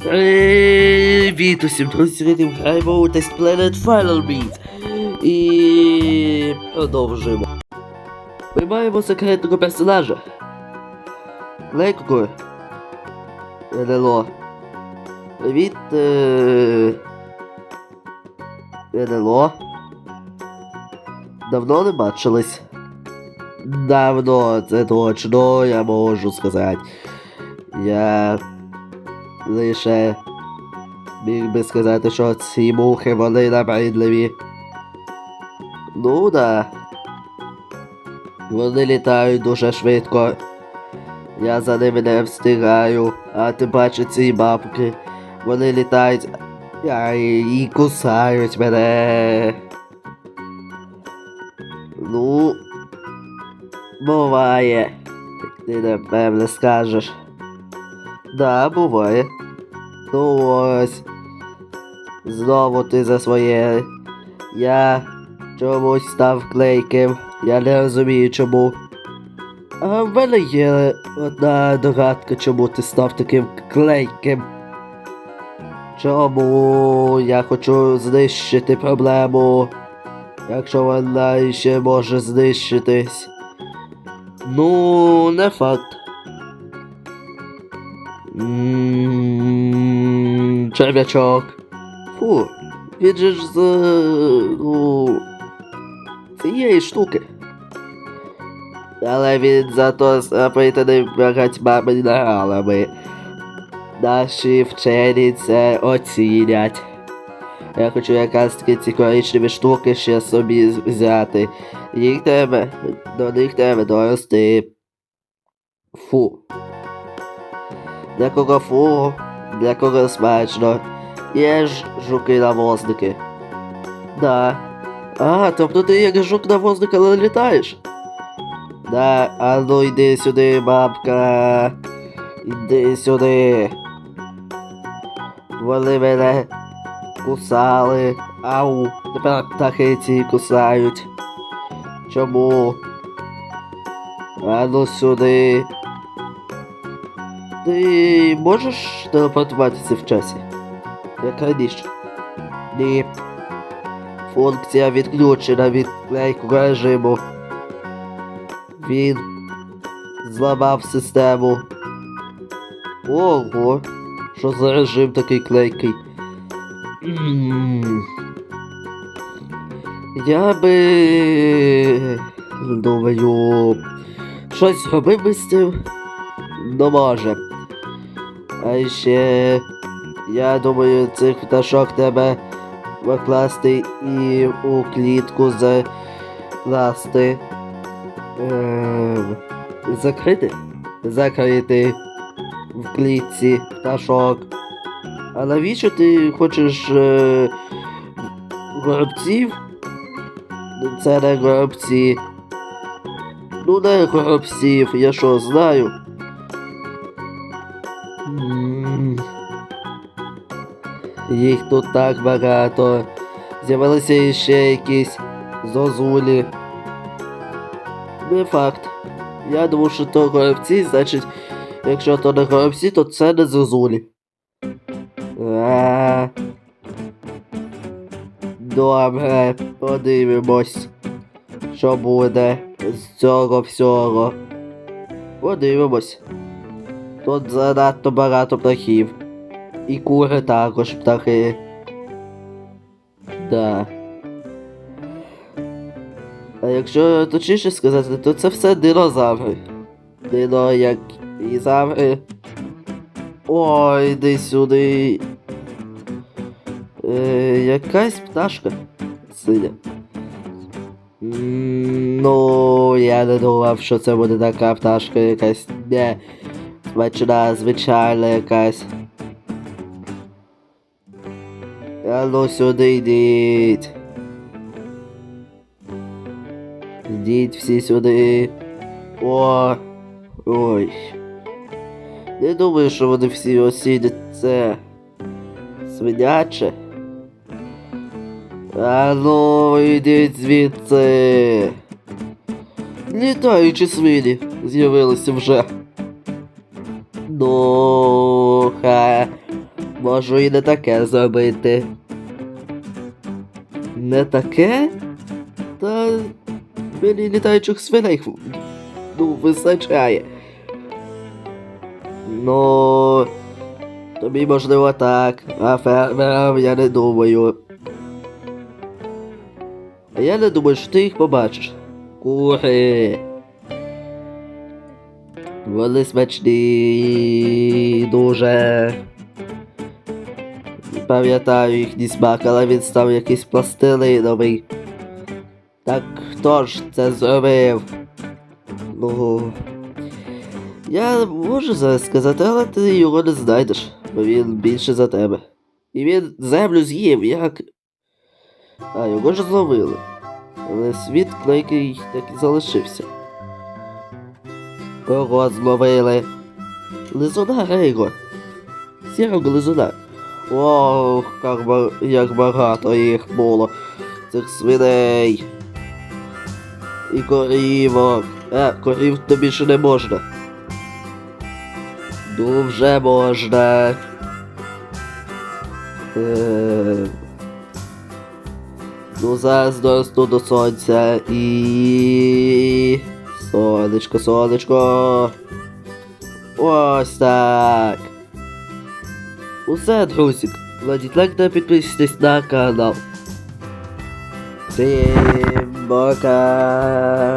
Привіт усім друзі, граємо у Test Planet Final Beat. І продовжуємо. Ми маємо секретного персонажа. Клейко. НЛО. Привіт. Е... НЛО. Давно не бачились. Давно, це точно, я можу сказати. Я лише міг би сказати, що ці мухи вони набридливі. Ну да. Вони літають дуже швидко. Я за ними не встигаю, а тим паче ці бабки. Вони літають ай, і кусають мене. Ну, буває. Ти напевне скажеш. Да, буває. Ну ось. Знову ти за своє. Я чомусь став клейким. Я не розумію чому. А в мене є одна догадка, чому ти став таким клейким. Чому я хочу знищити проблему, якщо вона ще може знищитись? Ну, не факт. Ммм, черв'ячок. Фу, він же ж з. ну. цієї штуки. Але він зато запитаний багатьма мінералами. Наші вчені це оцінять. Я хочу якраз таки ці коричневі штуки ще собі взяти. Їх треба, до них треба дорости. Фу. Для кого фу, для кого смачно. Є ж жуки навозники. Да. А, тобто ти як жук навозник, але літаєш? Да, а ну йди сюди, бабка. Іди сюди. Вони мене кусали. Ау, тепер птахи ці кусають. Чому? А ну сюди. Ти можеш телепортуватися в часі? Як раніше? Ні. Функція відключена від клейкого режиму. Він зламав систему. Ого, що за режим такий клейкий? Я би думаю, щось зробив би з цим. Ну може. А ще я думаю, цих пташок треба покласти і у клітку закласти. Ем, закрити? Закрити в клітці пташок. А навіщо ти хочеш е, горобців? Це не горобці. Ну не горобців, я що знаю. Їх тут так багато. З'явилися іще якісь зозулі. Не факт. Я думаю, що то горобці, значить, якщо то не горобці, то це не зозулі. А. Добре, подивимось, що буде з цього всього. Подивимось. Тут занадто багато птахів. І кури також птахи. Да. А якщо точніше сказати, то це все динозаври. Дино, як і заври. Ой, йди сюди. Е, якась пташка синя. Ну, я не думав, що це буде така пташка якась не смачна, звичайна якась. А ну сюди йдіть. Йдіть всі сюди. О. Ой. Не думаю, що вони всі осідять це. Свиняче. А ну, йдіть звідси. Літаючі свині з'явилися вже. Ну, ха. можу і не таке зробити. Не таке? Та мені літаючих свиней ну, вистачає. Ну, тобі можливо так, а фермерам я не думаю. А я не думаю, що ти їх побачиш. Кури. Вони смачні дуже. Пам'ятаю їхній смак, але він став якийсь пластилиновий. Так хто ж це зробив? Ну. Я можу зараз сказати, але ти його не знайдеш, бо він більше за тебе. І він землю з'їв, як. А, його ж зловили. Але світ клейкий так і залишився. Кого зловили? Лизуна Рейго. Сірого лизуна. Ох, як, ба- як багато їх було. Цих свиней. І корівок. А, корів то більше не можна. Ну, вже можна. Е... Ну, зараз доросту до сонця і. Сонечко, сонечко. Ось так. Усе, друзі. Кладіть лайк та підписуйтесь на канал. Всім пока.